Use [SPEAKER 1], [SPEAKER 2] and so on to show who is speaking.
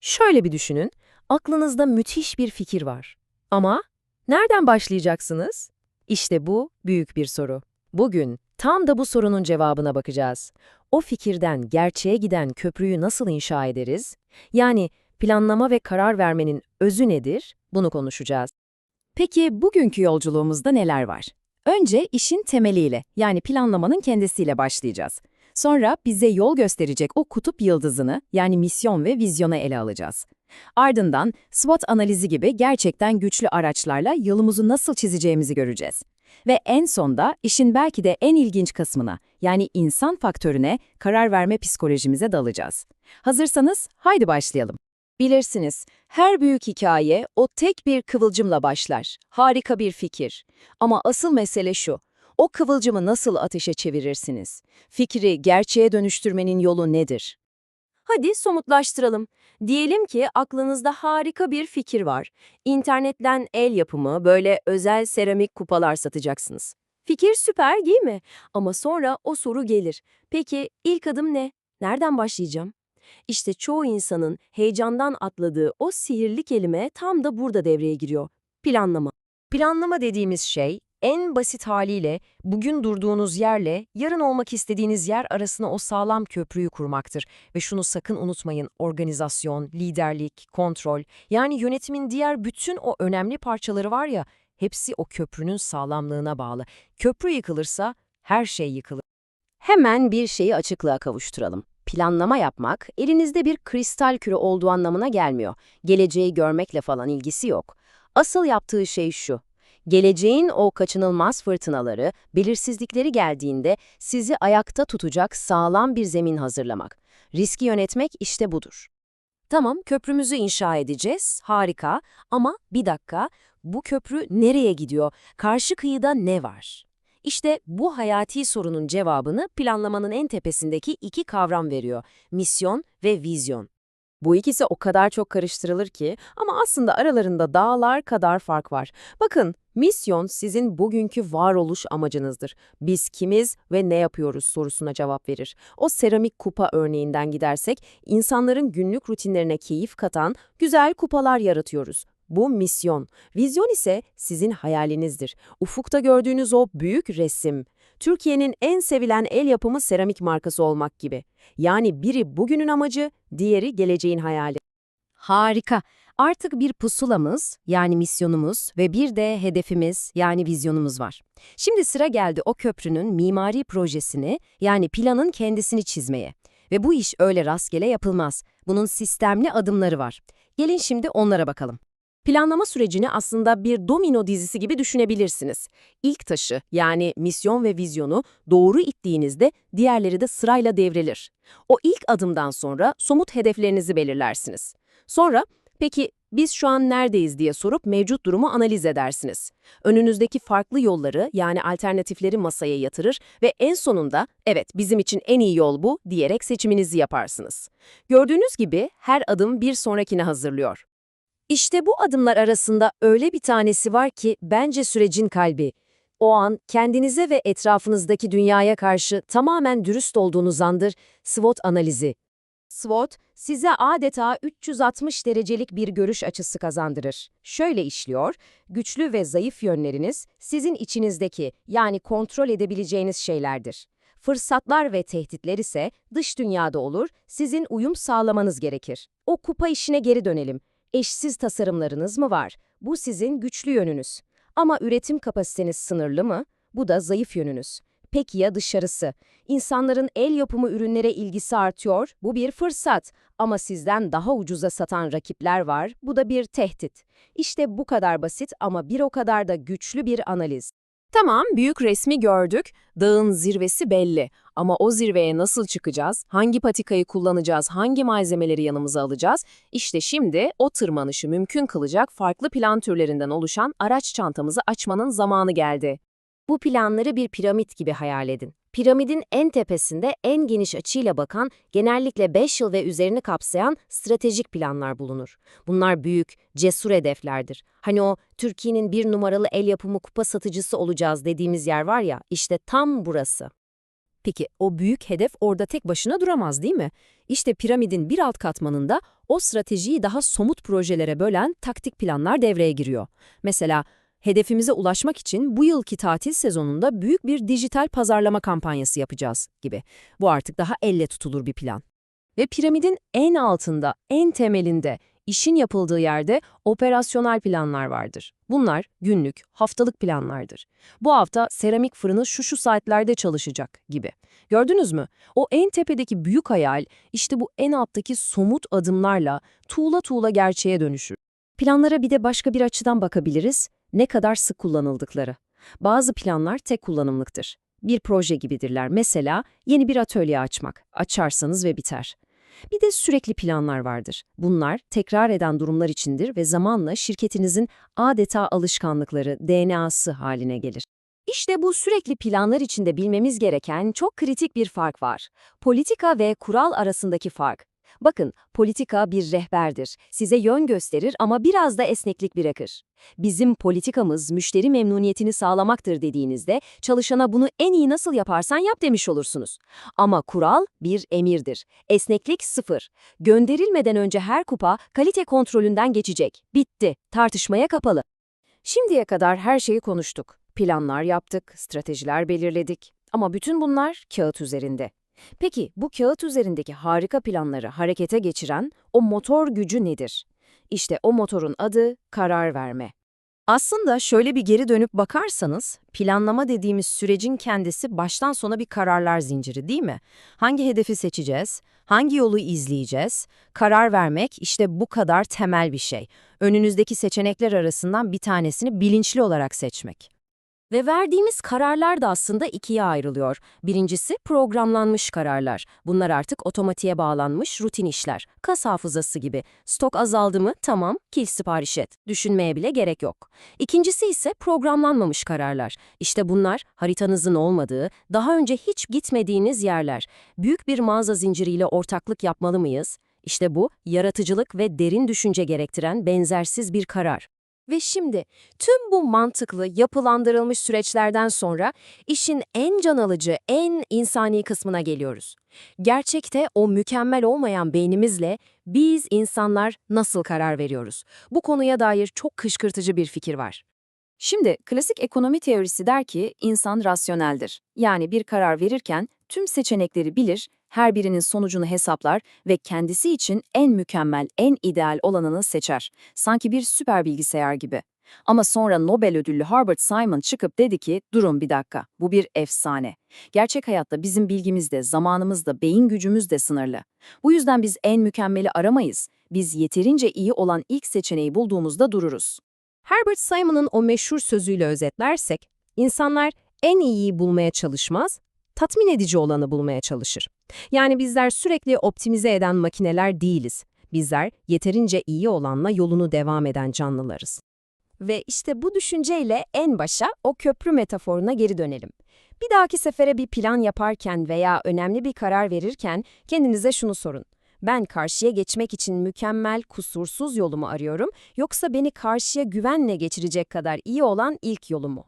[SPEAKER 1] Şöyle bir düşünün, aklınızda müthiş bir fikir var. Ama nereden başlayacaksınız? İşte bu büyük bir soru. Bugün tam da bu sorunun cevabına bakacağız. O fikirden gerçeğe giden köprüyü nasıl inşa ederiz? Yani planlama ve karar vermenin özü nedir? Bunu konuşacağız.
[SPEAKER 2] Peki bugünkü yolculuğumuzda neler var? Önce işin temeliyle, yani planlamanın kendisiyle başlayacağız. Sonra bize yol gösterecek o kutup yıldızını, yani misyon ve vizyonu ele alacağız. Ardından SWOT analizi gibi gerçekten güçlü araçlarla yolumuzu nasıl çizeceğimizi göreceğiz. Ve en sonda işin belki de en ilginç kısmına, yani insan faktörüne, karar verme psikolojimize dalacağız. Hazırsanız haydi başlayalım.
[SPEAKER 1] Bilirsiniz, her büyük hikaye o tek bir kıvılcımla başlar. Harika bir fikir. Ama asıl mesele şu, o kıvılcımı nasıl ateşe çevirirsiniz? Fikri gerçeğe dönüştürmenin yolu nedir? Hadi somutlaştıralım. Diyelim ki aklınızda harika bir fikir var. İnternetten el yapımı, böyle özel seramik kupalar satacaksınız. Fikir süper değil mi? Ama sonra o soru gelir. Peki ilk adım ne? Nereden başlayacağım? İşte çoğu insanın heyecandan atladığı o sihirli kelime tam da burada devreye giriyor. Planlama. Planlama dediğimiz şey, en basit haliyle bugün durduğunuz yerle yarın olmak istediğiniz yer arasına o sağlam köprüyü kurmaktır. Ve şunu sakın unutmayın, organizasyon, liderlik, kontrol, yani yönetimin diğer bütün o önemli parçaları var ya, hepsi o köprünün sağlamlığına bağlı. Köprü yıkılırsa her şey yıkılır.
[SPEAKER 3] Hemen bir şeyi açıklığa kavuşturalım. Planlama yapmak, elinizde bir kristal küre olduğu anlamına gelmiyor. Geleceği görmekle falan ilgisi yok. Asıl yaptığı şey şu. Geleceğin o kaçınılmaz fırtınaları, belirsizlikleri geldiğinde sizi ayakta tutacak sağlam bir zemin hazırlamak. Riski yönetmek işte budur.
[SPEAKER 1] Tamam, köprümüzü inşa edeceğiz. Harika. Ama bir dakika, bu köprü nereye gidiyor? Karşı kıyıda ne var? İşte bu hayati sorunun cevabını planlamanın en tepesindeki iki kavram veriyor. Misyon ve vizyon.
[SPEAKER 2] Bu ikisi o kadar çok karıştırılır ki ama aslında aralarında dağlar kadar fark var. Bakın, misyon sizin bugünkü varoluş amacınızdır. Biz kimiz ve ne yapıyoruz sorusuna cevap verir. O seramik kupa örneğinden gidersek, insanların günlük rutinlerine keyif katan güzel kupalar yaratıyoruz. Bu misyon. Vizyon ise sizin hayalinizdir. Ufukta gördüğünüz o büyük resim. Türkiye'nin en sevilen el yapımı seramik markası olmak gibi. Yani biri bugünün amacı, diğeri geleceğin hayali.
[SPEAKER 3] Harika. Artık bir pusulamız, yani misyonumuz ve bir de hedefimiz, yani vizyonumuz var. Şimdi sıra geldi o köprünün mimari projesini, yani planın kendisini çizmeye. Ve bu iş öyle rastgele yapılmaz. Bunun sistemli adımları var. Gelin şimdi onlara bakalım. Planlama sürecini aslında bir domino dizisi gibi düşünebilirsiniz. İlk taşı yani misyon ve vizyonu doğru ittiğinizde diğerleri de sırayla devrilir. O ilk adımdan sonra somut hedeflerinizi belirlersiniz. Sonra peki biz şu an neredeyiz diye sorup mevcut durumu analiz edersiniz. Önünüzdeki farklı yolları yani alternatifleri masaya yatırır ve en sonunda evet bizim için en iyi yol bu diyerek seçiminizi yaparsınız. Gördüğünüz gibi her adım bir sonrakine hazırlıyor.
[SPEAKER 1] İşte bu adımlar arasında öyle bir tanesi var ki bence sürecin kalbi. O an kendinize ve etrafınızdaki dünyaya karşı tamamen dürüst olduğunuz andır SWOT analizi. SWOT, size adeta 360 derecelik bir görüş açısı kazandırır. Şöyle işliyor, güçlü ve zayıf yönleriniz sizin içinizdeki yani kontrol edebileceğiniz şeylerdir. Fırsatlar ve tehditler ise dış dünyada olur, sizin uyum sağlamanız gerekir. O kupa işine geri dönelim. Eşsiz tasarımlarınız mı var? Bu sizin güçlü yönünüz. Ama üretim kapasiteniz sınırlı mı? Bu da zayıf yönünüz. Peki ya dışarısı? İnsanların el yapımı ürünlere ilgisi artıyor, bu bir fırsat. Ama sizden daha ucuza satan rakipler var, bu da bir tehdit. İşte bu kadar basit ama bir o kadar da güçlü bir analiz.
[SPEAKER 2] Tamam, büyük resmi gördük. Dağın zirvesi belli. Ama o zirveye nasıl çıkacağız? Hangi patikayı kullanacağız? Hangi malzemeleri yanımıza alacağız? İşte şimdi o tırmanışı mümkün kılacak farklı plan türlerinden oluşan araç çantamızı açmanın zamanı geldi.
[SPEAKER 3] Bu planları bir piramit gibi hayal edin. Piramidin en tepesinde en geniş açıyla bakan, genellikle 5 yıl ve üzerini kapsayan stratejik planlar bulunur. Bunlar büyük, cesur hedeflerdir. Hani o Türkiye'nin bir numaralı el yapımı kupa satıcısı olacağız dediğimiz yer var ya, işte tam burası.
[SPEAKER 2] Peki o büyük hedef orada tek başına duramaz değil mi? İşte piramidin bir alt katmanında
[SPEAKER 3] o stratejiyi daha somut projelere bölen taktik planlar devreye giriyor. Mesela hedefimize ulaşmak için bu yılki tatil sezonunda büyük bir dijital pazarlama kampanyası yapacağız gibi. Bu artık daha elle tutulur bir plan. Ve piramidin en altında, en temelinde, işin yapıldığı yerde operasyonel planlar vardır. Bunlar günlük, haftalık planlardır. Bu hafta seramik fırını şu şu saatlerde çalışacak gibi. Gördünüz mü? O en tepedeki büyük hayal işte bu en alttaki somut adımlarla tuğla tuğla gerçeğe dönüşür. Planlara bir de başka bir açıdan bakabiliriz. Ne kadar sık kullanıldıkları. Bazı planlar tek kullanımlıktır. Bir proje gibidirler. Mesela yeni bir atölye açmak. Açarsanız ve biter. Bir de sürekli planlar vardır. Bunlar tekrar eden durumlar içindir ve zamanla şirketinizin adeta alışkanlıkları, DNA'sı haline gelir. İşte bu sürekli planlar içinde bilmemiz gereken çok kritik bir fark var. Politika ve kural arasındaki fark. Bakın, politika bir rehberdir. Size yön gösterir ama biraz da esneklik bırakır. Bizim politikamız müşteri memnuniyetini sağlamaktır dediğinizde çalışana bunu en iyi nasıl yaparsan yap demiş olursunuz. Ama kural bir emirdir. Esneklik sıfır. Gönderilmeden önce her kupa kalite kontrolünden geçecek. Bitti. Tartışmaya kapalı. Şimdiye kadar her şeyi konuştuk. Planlar yaptık, stratejiler belirledik. Ama bütün bunlar kağıt üzerinde. Peki bu kağıt üzerindeki harika planları harekete geçiren o motor gücü nedir? İşte o motorun adı karar verme. Aslında şöyle bir geri dönüp bakarsanız, planlama dediğimiz sürecin kendisi baştan sona bir kararlar zinciri değil mi? Hangi hedefi seçeceğiz? Hangi yolu izleyeceğiz? Karar vermek işte bu kadar temel bir şey. Önünüzdeki seçenekler arasından bir tanesini bilinçli olarak seçmek. Ve verdiğimiz kararlar da aslında ikiye ayrılıyor. Birincisi programlanmış kararlar. Bunlar artık otomatiğe bağlanmış rutin işler. Kas hafızası gibi. Stok azaldı mı? Tamam, kil sipariş et. Düşünmeye bile gerek yok. İkincisi ise programlanmamış kararlar. İşte bunlar haritanızın olmadığı, daha önce hiç gitmediğiniz yerler. Büyük bir mağaza zinciriyle ortaklık yapmalı mıyız? İşte bu, yaratıcılık ve derin düşünce gerektiren benzersiz bir karar. Ve şimdi tüm bu mantıklı, yapılandırılmış süreçlerden sonra işin en can alıcı, en insani kısmına geliyoruz. Gerçekte o mükemmel olmayan beynimizle biz insanlar nasıl karar veriyoruz? Bu konuya dair çok kışkırtıcı bir fikir var. Şimdi klasik ekonomi teorisi der ki insan rasyoneldir. Yani bir karar verirken tüm seçenekleri bilir, her birinin sonucunu hesaplar ve kendisi için en mükemmel, en ideal olanını seçer. Sanki bir süper bilgisayar gibi. Ama sonra Nobel ödüllü Herbert Simon çıkıp dedi ki, durun bir dakika, bu bir efsane. Gerçek hayatta bizim bilgimiz de, zamanımız da, beyin gücümüz de sınırlı. Bu yüzden biz en mükemmeli aramayız. Biz yeterince iyi olan ilk seçeneği bulduğumuzda dururuz. Herbert Simon'ın o meşhur sözüyle özetlersek, insanlar en iyiyi bulmaya çalışmaz, tatmin edici olanı bulmaya çalışır. Yani bizler sürekli optimize eden makineler değiliz. Bizler yeterince iyi olanla yolunu devam eden canlılarız. Ve işte bu düşünceyle en başa o köprü metaforuna geri dönelim. Bir dahaki sefere bir plan yaparken veya önemli bir karar verirken kendinize şunu sorun. Ben karşıya geçmek için mükemmel, kusursuz yolumu arıyorum yoksa beni karşıya güvenle geçirecek kadar iyi olan ilk yolumu?